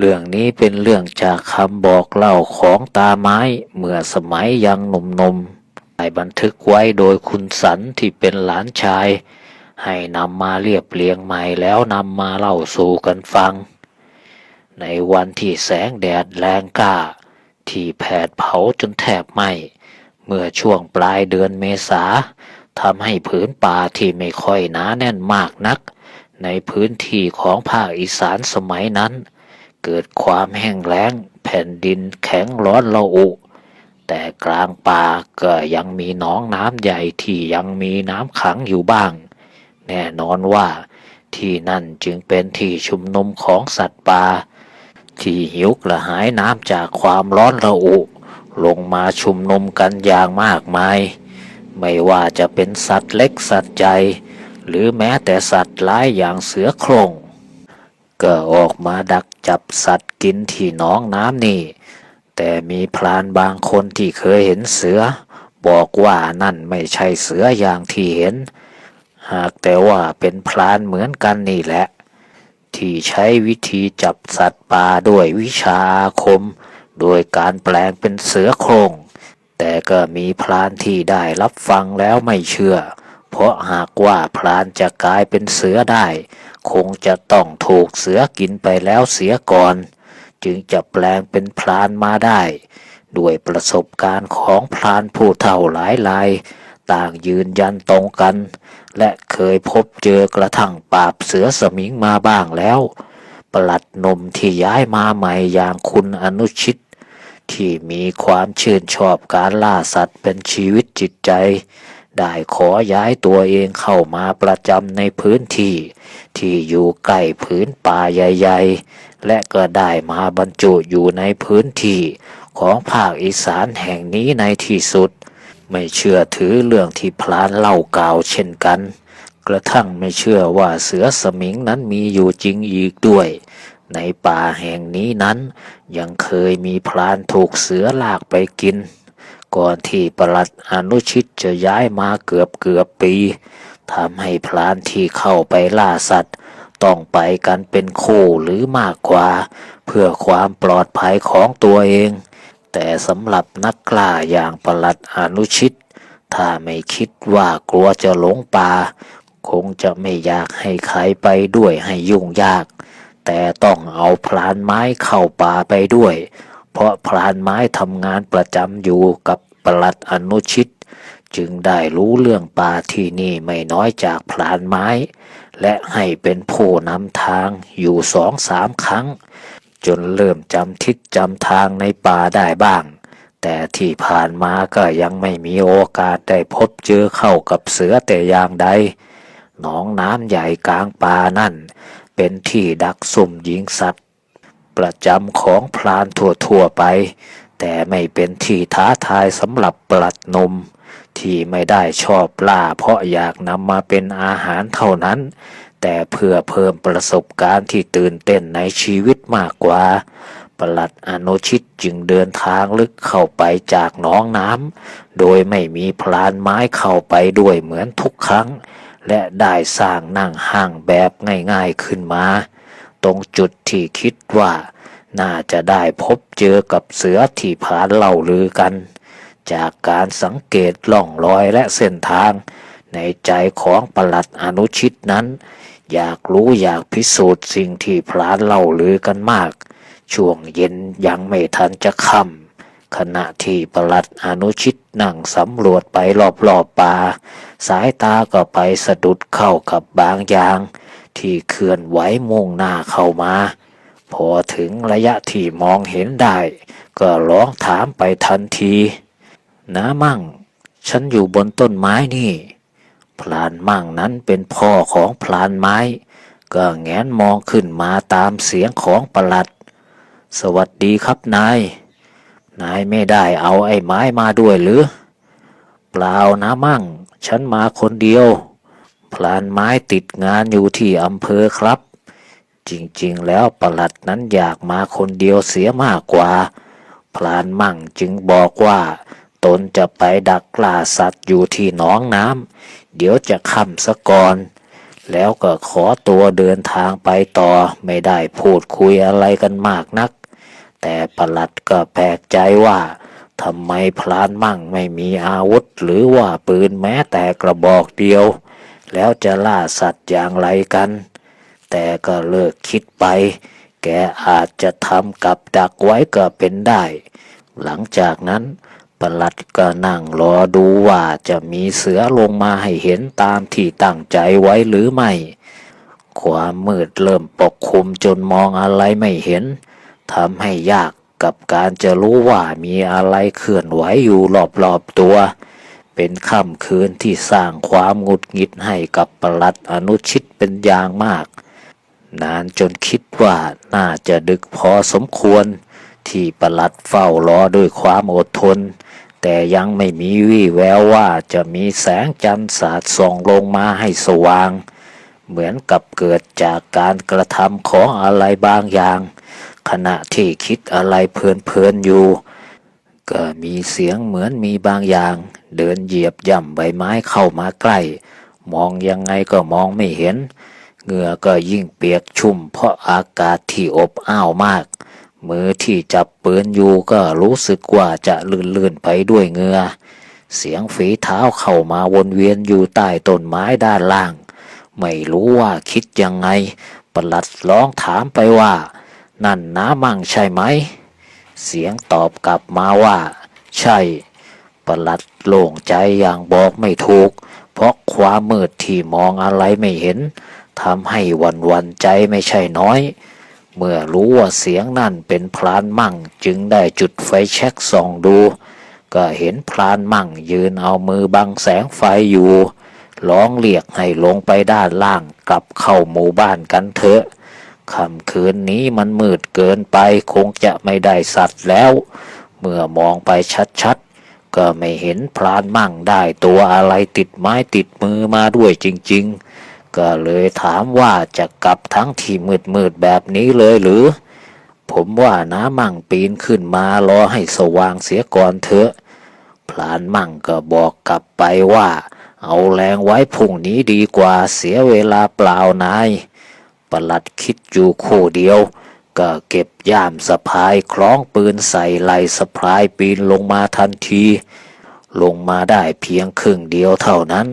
เรื่องนี้เป็นเรื่องจากคำบอกเล่าของตาไม้ เมื่อสมัยยังหนุ่มๆได้บันทึกไว้โดยคุณสันที่เป็นหลานชาย ให้นำมาเรียบเรียงใหม่แล้วนำมาเล่าสู่กันฟัง ในวันที่แสงแดดแรงกล้า ที่แผดเผาจนแทบไหม้เมื่อช่วงปลายเดือนเมษาทำให้ผืนป่าที่ไม่ค่อยหนาแน่นมากนัก ในพื้นที่ของภาคอีสานสมัยนั้น เกิดความแห้งแล้ง แผ่นดินแข็งร้อนระอุ แต่กลางป่าก็ยังมีหนองน้ำใหญ่ที่ยังมีน้ำขังอยู่บ้าง แน่นอนว่าที่นั่นจึงเป็นที่ชุมนุมของสัตว์ป่าที่หิวกระหายน้ำจากความร้อนระอุ ลงมาชุมนุมกันอย่างมากมาย ไม่ว่าจะเป็นสัตว์เล็กสัตว์ใหญ่หรือแม้แต่สัตว์ร้ายอย่างเสือโคร่งก็ออกมาดัก จับสัตว์กินที่หน้องน้ำนี่ แต่มีพรานบางคนที่เคยเห็นเสือ บอกว่านั่นไม่ใช่เสืออย่างที่เห็น หากแต่ว่าเป็นพรานเหมือนกันนี่แหละ ที่ใช้วิธีจับสัตว์ป่าด้วยวิชาอาคม โดยการแปลงเป็นเสือโครงแต่ก็มีพรานที่ได้รับฟังแล้วไม่เชื่อ เพราะหากว่าพรานจะกลายเป็นเสือได้ คงจะต้องถูกเสือกินไปแล้วเสียก่อน จึงจะแปลงเป็นพรานมาได้ ด้วยประสบการณ์ของพรานผู้เฒ่าหลายราย ต่างยืนยันตรงกัน และเคยพบเจอกระทั่งปราบเสือสมิงมาบ้างแล้วประหลัดนมที่ย้ายมาใหม่อย่างคุณอนุชิต ที่มีความชื่นชอบการล่าสัตว์เป็นชีวิตจิตใจ ได้ขอย้ายตัวเองเข้ามาประจำในพื้นที่ ที่อยู่ใกล้พื้นป่าใหญ่ๆ และก็ได้มาบรรจุอยู่ในพื้นที่ของภาคอีสานแห่งนี้ในที่สุด ไม่เชื่อถือเรื่องที่พลานเล่ากล่าวเช่นกัน กระทั่งไม่เชื่อว่าเสือสมิงนั้นมีอยู่จริงอีกด้วย ในป่าแห่งนี้นั้น ยังเคยมีพรานถูกเสือลากไปกิน ก่อนที่ประหลัดอนุชิตจะย้ายมาเกือบเกือบปีทำให้พรานที่เข้าไปล่าสัตว์ ต้องไปกันเป็นคู่หรือมากกว่า เพื่อความปลอดภัยของตัวเอง แต่สำหรับนักกล้าอย่างประหลัดอนุชิต ถ้าไม่คิดว่ากลัวจะหลงป่า คงจะไม่อยากให้ใครไปด้วยให้ยุ่งยาก แต่ต้องเอาพลานไม้เข้าป่าไปด้วย เพราะพลานไม้ทำงานประจำอยู่กับประหลัดอนุชิต จึงได้รู้เรื่องป่าที่นี่ไม่น้อยจากพลานไม้ และให้เป็นผู้นำทางอยู่สองสามครั้ง จนเริ่มจำทิศจำทางในป่าได้บ้าง แต่ที่ผ่านมาก็ยังไม่มีโอกาสได้พบเจอเข้ากับเสือแต่อย่างใดหนองน้ำใหญ่กลางป่านั่น เป็นที่ดักสุ่มยิงสัตว์ ประจำของพรานทั่วๆไป แต่ไม่เป็นที่ท้าทายสำหรับปลัดนม ที่ไม่ได้ชอบล่าเพราะอยากนำมาเป็นอาหารเท่านั้น แต่เพื่อเพิ่มประสบการณ์ที่ตื่นเต้นในชีวิตมากกว่าปลัดอนุชิตจึงเดินทางลึกเข้าไปจากหนองน้ำ โดยไม่มีพลานไม้เข้าไปด้วยเหมือนทุกครั้ง และได้สร้างนั่งห้างแบบง่ายๆขึ้นมา ตรงจุดที่คิดว่า น่าจะได้พบเจอกับเสือที่ผานเล่าลือกัน จากการสังเกตล่องรอยและเส้นทาง ในใจของประหลัดอนุชิตนั้น อยากรู้อยากพิสูจน์สิ่งที่พรานเล่าลือกันมาก ช่วงเย็นยังไม่ทันจะค่ำขณะที่ประหลัดอนุชิตนั่งสำรวจไปรอบๆป่า สายตาก็ไปสะดุดเข้ากับบางอย่าง ที่เคลื่อนไหวมุ่งหน้าเข้ามา พอถึงระยะที่มองเห็นได้ ก็ร้องถามไปทันทีน้ามั่ง ฉันอยู่บนต้นไม้นี่ พลานมั่งนั้นเป็นพ่อของพลานไม้ ก็แงนมองขึ้นมาตามเสียงของประหลัด สวัสดีครับนาย นายไม่ได้เอาไอ้ไม้มาด้วยหรือ เปล่านะมั่ง ฉันมาคนเดียว พลานไม้ติดงานอยู่ที่อำเภอครับ จริงๆแล้วประหลัดนั้นอยากมาคนเดียวเสียมากกว่า พลานมั่งจึงบอกว่าตนจะไปดักล่าสัตว์อยู่ที่หนองน้ำเดี๋ยวจะค่ำซะก่อน แล้วก็ขอตัวเดินทางไปต่อไม่ได้พูดคุยอะไรกันมากนัก แต่ประหลัดก็แปลกใจว่าทำไมพลานมั่งไม่มีอาวุธหรือว่าปืนแม้แต่กระบอกเดียว แล้วจะล่าสัตว์อย่างไรกัน แต่ก็เลิกคิดไป แกอาจจะทำกับดักไว้ก็เป็นได้ หลังจากนั้นประหลัดก็นั่งรอดูว่าจะมีเสือลงมาให้เห็นตามที่ตั้งใจไว้หรือไม่ ความมืดเริ่มปกคลุมจนมองอะไรไม่เห็นทำให้ยากกับการจะรู้ว่ามีอะไรเคลื่อนไหวอยู่รอบๆตัว เป็นค่ำคืนที่สร้างความหงุดหงิดให้กับประหลัดอนุชิตเป็นอย่างมาก นานจนคิดว่าน่าจะดึกพอสมควร ที่ประหลัดเฝ้ารอด้วยความอดทน แต่ยังไม่มีวี่แววว่าจะมีแสงจันทร์สาดส่องลงมาให้สว่าง เหมือนกับเกิดจากการกระทำของอะไรบางอย่าง ขณะที่คิดอะไรเพลินๆอยู่ ก็มีเสียงเหมือนมีบางอย่าง เดินเหยียบย่ำใบไม้เข้ามาใกล้ มองยังไงก็มองไม่เห็น เหงื่อก็ยิ่งเปียกชุ่ม เพราะอากาศที่อบอ้าวมาก มือที่จับปืนอยู่ก็รู้สึกว่าจะลื่นๆไปด้วยเหงื่อเสียงฝีเท้าเข้ามาวนเวียนอยู่ใต้ต้นไม้ด้านล่าง ไม่รู้ว่าคิดยังไง ประหลัดร้องถามไปว่า นั่นน้ามั่งใช่ไหม เสียงตอบกลับมาว่า ใช่ ประหลัดโล่งใจอย่างบอกไม่ถูก เพราะความมืดที่มองอะไรไม่เห็นทำให้วันวันใจไม่ใช่น้อย เมื่อรู้ว่าเสียงนั่นเป็นพรานมั่งจึงได้จุดไฟแช็กส่องดู ก็เห็นพรานมั่งยืนเอามือบังแสงไฟอยู่ ร้องเรียกให้ลงไปด้านล่างกลับเข้าหมู่บ้านกันเถอะ ค่ำคืนนี้มันมืดเกินไปคงจะไม่ได้สัตว์แล้ว เมื่อมองไปชัดๆ ก็ไม่เห็นพรานมั่งได้ตัวอะไรติดไม้ติดมือมาด้วยจริงๆ ก็เลยถามว่าจะกลับทั้งที่มืดๆแบบนี้เลยหรือ ผมว่าน้ามั่งปีนขึ้นมารอให้สว่างเสียก่อนเถอะพลานมั่งก็บอกกลับไปว่า เอาแรงไว้พรุ่งนี้ดีกว่าเสียเวลาเปล่านาย ประหลัดคิดอยู่คู่เดียว ก็เก็บย่ามสะพายคล้องปืนใส่ไหลสะพายปีนลงมาทันที ลงมาได้เพียงครึ่งเดียวเท่านั้น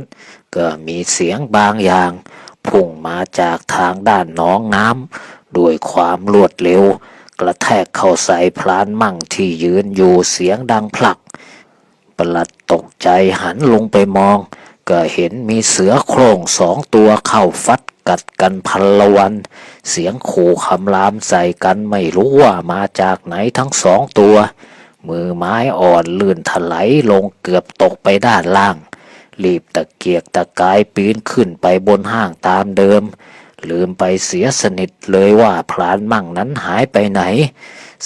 ก็มีเสียงบางอย่าง พุ่งมาจากทางด้านน้องน้ำด้วยความรวดเร็ว กระแทกเข้าใส่พลานมั่งที่ยืนอยู่เสียงดังพลักประหลัดตกใจหันลงไปมอง ก็เห็นมีเสือโคร่งสองตัวเข้าฟัด กัดกันพันละวัน เสียงขู่คำรามใส่กันไม่รู้ว่ามาจากไหนทั้งสองตัว มือไม้อ่อนลื่นถลายลงเกือบตกไปด้านล่าง รีบตะเกียกตะกายปีนขึ้นไปบนห้างตามเดิม ลืมไปเสียสนิทเลยว่าพลานมั่งนั้นหายไปไหน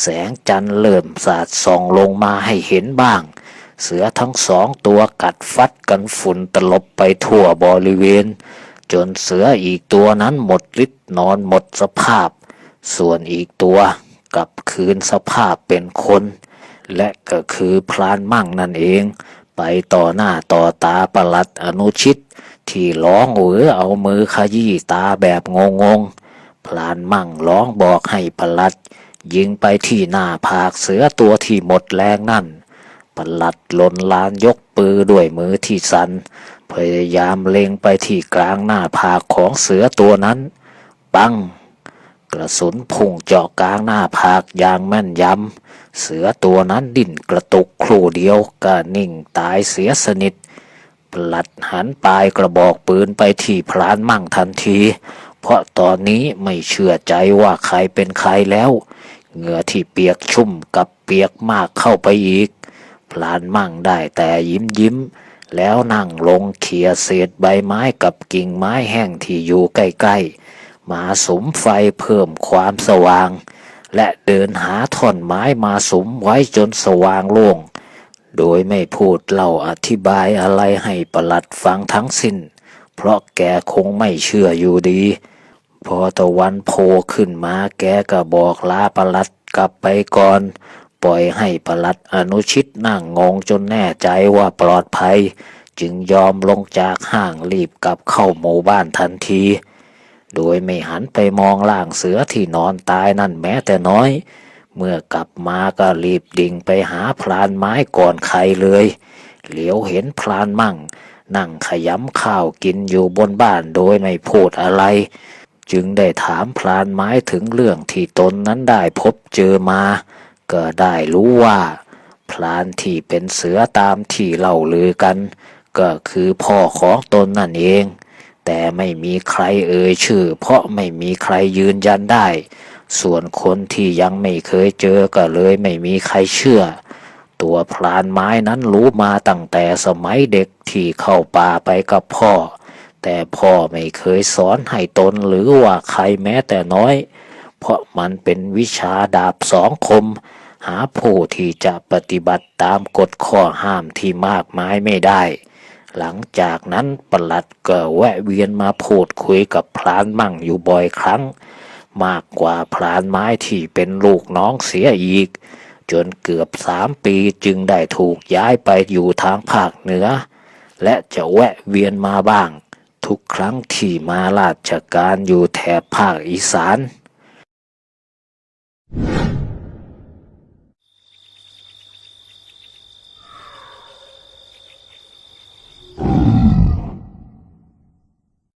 แสงจันทร์เริ่มสาดส่องลงมาให้เห็นบ้างเสือทั้งสองตัวกัดฟัดกันฝุ่นตลบไปทั่วบริเวณ จนเสืออีกตัวนั้นหมดฤทธิ์นอนหมดสภาพ ส่วนอีกตัวกลับคืนสภาพเป็นคน และก็คือพลานมั่งนั่นเอง ไปต่อหน้าต่อตาประหลัดอนุชิต ที่ร้องเหวอเอามือขยี้ตาแบบงงงๆพลานมั่งร้องบอกให้ประหลัด ยิงไปที่หน้าผากเสือตัวที่หมดแรงนั่นประหลัดลนลานยกปือด้วยมือที่สัน พยายามเล็งไปที่กลางหน้าผากของเสือตัวนั้น ปัง กระสุนพุ่งเจาะกลางหน้าผากอย่างแม่นยำ เสือตัวนั้นดิ้นกระตุกครู่เดียวก็นิ่งตายเสียสนิทปลัดหันปลายกระบอกปืนไปที่พรานมั่งทันที เพราะตอนนี้ไม่เชื่อใจว่าใครเป็นใครแล้ว เหงื่อที่เปียกชุ่มกับเปียกมากเข้าไปอีกพลานมั่งได้แต่ยิ้มยิ้ม แล้วนั่งลงเขี่ยเศษใบไม้กับกิ่งไม้แห้งที่อยู่ใกล้ๆ มาสมไฟเพิ่มความสว่าง และเดินหาท่อนไม้มาสมไว้จนสว่างโล่ง โดยไม่พูดเล่าอธิบายอะไรให้ประหลัดฟังทั้งสิ้น เพราะแกคงไม่เชื่ออยู่ดี พอตะวันโผล่ขึ้นมาแกก็บอกลาประหลัดกลับไปก่อน ล่อยให้ประลัดอนุชิตนั่งงงจนแน่ใจว่าปลอดภัย จึงยอมลงจากห้างรีบกลับเข้าหมู่บ้านทันที โดยไม่หันไปมองล่างเสือที่นอนตายนั่นแม้แต่น้อย เมื่อกลับมาก็รีบดิ่งไปหาพลานไม้ก่อนใครเลย เหลียวเห็นพลานมั่ง นั่งขยำข้าวกินอยู่บนบ้านโดยไม่พูดอะไรจึงได้ถามพลานไม้ถึงเรื่องที่ตนนั้นได้พบเจอมา ก็ได้รู้ว่าพลานที่เป็นเสือตามที่เล่าลือกัน ก็คือพ่อของตนนั่นเอง แต่ไม่มีใครเอ่ยชื่อ เพราะไม่มีใครยืนยันได้ ส่วนคนที่ยังไม่เคยเจอก็เลยไม่มีใครเชื่อ ตัวพลานไม้นั้นรู้มาตั้งแต่สมัยเด็กที่เข้าป่าไปกับพ่อ แต่พ่อไม่เคยสอนให้ตนหรือว่าใครแม้แต่น้อย เพราะมันเป็นวิชาดาบสองคม หาผู้ที่จะปฏิบัติตามกฎข้อห้ามที่มากมายไม่ได้ หลังจากนั้นประหลัดก็แวะเวียนมาพูดคุยกับพลานมั่งอยู่บ่อยครั้ง มากกว่าพลานไม้ที่เป็นลูกน้องเสียอีก จนเกือบสามปีจึงได้ถูกย้ายไปอยู่ทางภาคเหนือ และจะแวะเวียนมาบ้าง ทุกครั้งที่มาราชการอยู่แถบภาคอีสาน